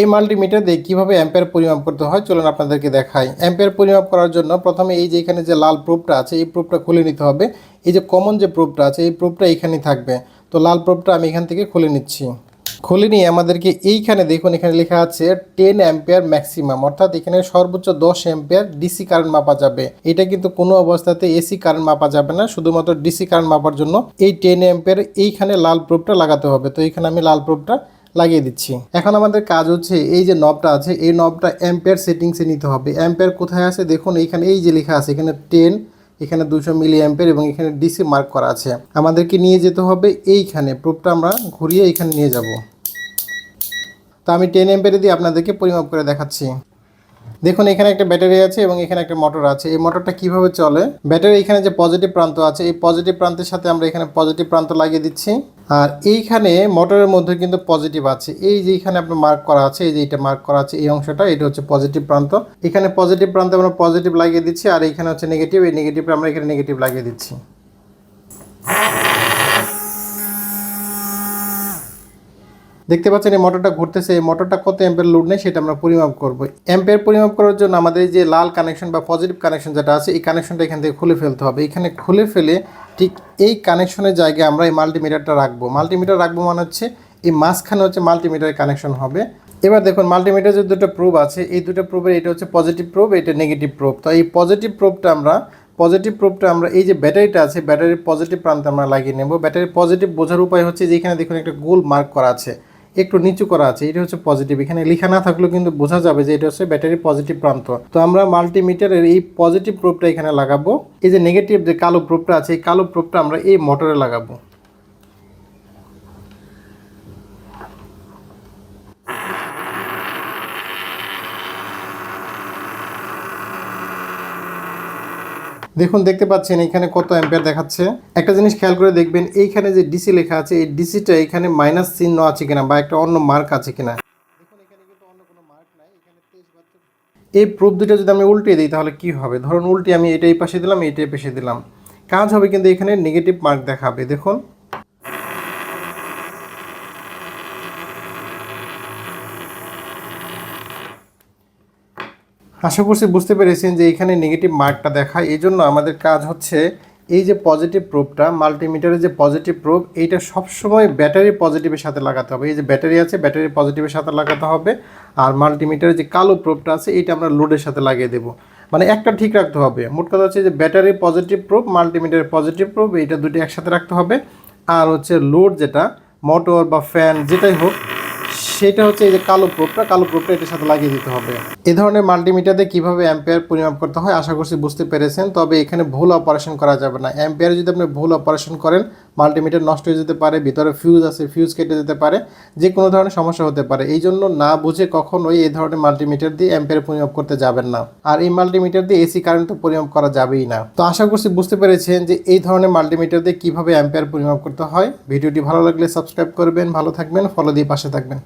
এই মাল্টিমিটার দিয়ে কীভাবে অ্যাম্পেয়ার পরিমাপ করতে হয়, চলুন আপনাদেরকে দেখাই। অ্যাম্পেয়ার পরিমাপ করার জন্য প্রথমে এই যে এখানে যে লাল প্রুফটা আছে, এই প্রুফটা খুলে নিতে হবে। এই যে কমন যে প্রুফটা আছে, এই প্রুফটা এখানেই থাকবে। তো লাল প্রুফটা আমি এখান থেকে খুলে নিচ্ছি। খুলে নিয়ে আমাদেরকে এইখানে দেখুন, এখানে লেখা আছে টেন অ্যাম্পেয়ার ম্যাক্সিমাম অর্থাৎ এখানে সর্বোচ্চ দশ অ্যাম্পেয়ার ডিসি কারেন্ট মাপা যাবে। এটা কিন্তু কোনো অবস্থাতে এসি কারেন্ট মাপা যাবে না, শুধুমাত্র ডিসি কারেন্ট মাপার জন্য এই টেন অ্যাম্পেয়ার এইখানে লাল প্রুফটা লাগাতে হবে। তো এইখানে আমি লাল প্রুফটা লাগিয়ে দিচ্ছি। এখন আমাদের কাজ হচ্ছে এই যে নবটা আছে, এই নবটা অ্যাম্পেয়ার সেটিংসে নিতে হবে। অ্যাম্পেয়ার কোথায় আছে? দেখুন, এইখানে এই যে লেখা আছে, এখানে টেন এখানে দুশো মিলি অ্যাম্পের এবং এখানে ডিসি মার্ক করা আছে। আমাদেরকে নিয়ে যেতে হবে এইখানে। প্রুফটা আমরা ঘুরিয়ে এখানে নিয়ে যাব। তো আমি টেন অ্যাম্পের দিয়ে আপনাদেরকে পরিমাপ করে দেখাচ্ছি। দেখুন, এখানে একটা ব্যাটারি আছে এবং এখানে একটা মোটর আছে। এই মোটরটা কীভাবে চলে? ব্যাটারি এখানে যে পজিটিভ প্রান্ত আছে, এই পজিটিভ প্রান্তের সাথে আমরা এখানে পজিটিভ প্রান্ত লাগিয়ে দিচ্ছি। আর এইখানে মোটরের মধ্যে কিন্তু পজিটিভ আছে। এই যে এখানে আপনার মার্ক করা আছে, এই যে এটা মার্ক করা আছে, এই অংশটা, এটা হচ্ছে পজিটিভ প্রান্ত। এখানে পজিটিভ প্রান্তে আমরা পজিটিভ লাগিয়ে দিচ্ছি, আর এখানে হচ্ছে নেগেটিভ। এই নেগেটিভটা আমরা এখানে নেগেটিভ লাগিয়ে দিচ্ছি। দেখতে পাচ্ছেন এই মোটরটা ঘুরতেছে, এই মোটরটা কত অ্যাম্পের লোড নেই সেটা আমরা পরিমাপ করব। অ্যাম্পের পরিমাপ করার জন্য আমাদের যে লাল কানেকশন বা পজিটিভ কানেকশন যেটা আছে, এই কানেকশনটা এখান থেকে খুলে ফেলতে হবে। এখানে খুলে ফেলে ঠিক এই কানেকশনের জায়গায় আমরা এই মাল্টিমিটারটা রাখব। মাল্টিমিটার রাখব মানে হচ্ছে এই মাঝখানে হচ্ছে মাল্টিমিটারের কানেকশন হবে। এবার দেখুন মাল্টিমিটার যে দুটো প্রুভ আছে, এই দুটো প্রুভের এটা হচ্ছে পজিটিভ প্রুভ এটা নেগেটিভ প্রুভ তো এই পজিটিভ প্রুভটা আমরা পজিটিভ প্রুফটা আমরা, এই যে ব্যাটারিটা আছে, ব্যাটারির পজিটিভ প্রান্তে আমরা লাগিয়ে নেব। ব্যাটারির পজিটিভ বোঝার উপায় হচ্ছে যে এখানে দেখুন একটা গোল মার্ক করা আছে। একটু নিচু করা আছে, এটা হচ্ছে পজিটিভ এখানে লেখা না থাকলেও কিন্তু বোঝা যাবে যে এটা হচ্ছে ব্যাটারি পজিটিভ প্রান্ত। তো আমরা মাল্টিমিটারের এই পজিটিভ প্রুফটা এখানে লাগাবো। এই যে নেগেটিভ যে কালো প্রুফটা আছে, এই কালো প্রুফটা আমরা এই মোটরে লাগাবো। দেখুন, দেখতে পাচ্ছেন এখানে কত অ্যাম্পিয়ার দেখাচ্ছে। একটা জিনিস খেয়াল করে দেখবেন, এইখানে যে ডিসি লেখা আছে, এই ডিসিটা এখানে মাইনাস চিহ্ন আছে কিনা বা একটা অন্য মার্ক আছে কিনা। এই প্রুফ দুটা যদি আমি উল্টে দিই, তাহলে কি হবে? ধরুন উল্টে আমি এটাই পাশে দিলাম এইটাই পাশে দিলাম। কাজ হবে কিন্তু এখানে নেগেটিভ মার্ক দেখাবে, দেখুন। আশা করছি বুঝতে পেরেছেন যে এখানে নেগেটিভ মার্কটা দেখায়। এই জন্য আমাদের কাজ হচ্ছে এই যে পজিটিভ প্রোবটা মাল্টিমিটারের যে পজিটিভ প্রোব এইটা সবসময় ব্যাটারি পজিটিভের সাথে লাগাতে হবে। এই যে ব্যাটারি আছে ব্যাটারি পজিটিভের সাথে লাগাতে হবে। আর মাল্টিমিটারের যে কালো প্রোবটা আছে, এইটা আমরা লোডের সাথে লাগিয়ে দেবো। মানে একটা ঠিক রাখতে হবে। মোট কথা হচ্ছে যে ব্যাটারি পজিটিভ প্রোব মাল্টিমিটারের পজিটিভ প্রোব এইটা দুটি একসাথে রাখতে হবে। আর হচ্ছে লোড যেটা মোটর বা ফ্যান যেটাই হোক সেটা হচ্ছে এই যে কালো প্রোপটা কালো প্রোপটা এটার সাথে লাগিয়ে দিতে হবে। এই ধরনের মাল্টিমিটারে কীভাবে অ্যাম্পেয়ার পরিমাপ করতে হয়, আশা করছি বুঝতে পেরেছেন। তবে এখানে ভুল অপারেশন করা যাবে না। অ্যাম্পেয়ারে যদি আপনি ভুল অপারেশন করেন মাল্টিমিটার নষ্ট হয়ে যেতে পারে, ভিতরে ফিউজ আছে ফিউজ কেটে যেতে পারে যে কোনো ধরনের সমস্যা হতে পারে। এই জন্য না বুঝে কখনোই এই ধরনের মাল্টিমিটার দিয়ে অ্যাম্পেয়ার পরিমাপ করতে যাবেন না। আর এই মাল্টিমিটার দিয়ে এসি কারেন্ট তো পরিমাপ করা যাবেই না। তো আশা করছি বুঝতে পেরেছেন যে এই ধরনের মাল্টিমিটার দিয়ে কীভাবে অ্যাম্পেয়ার পরিমাপ করতে হয়। ভিডিওটি ভালো লাগলে সাবস্ক্রাইব করবেন, ভালো থাকবেন ফলো দিয়ে পাশে থাকবেন।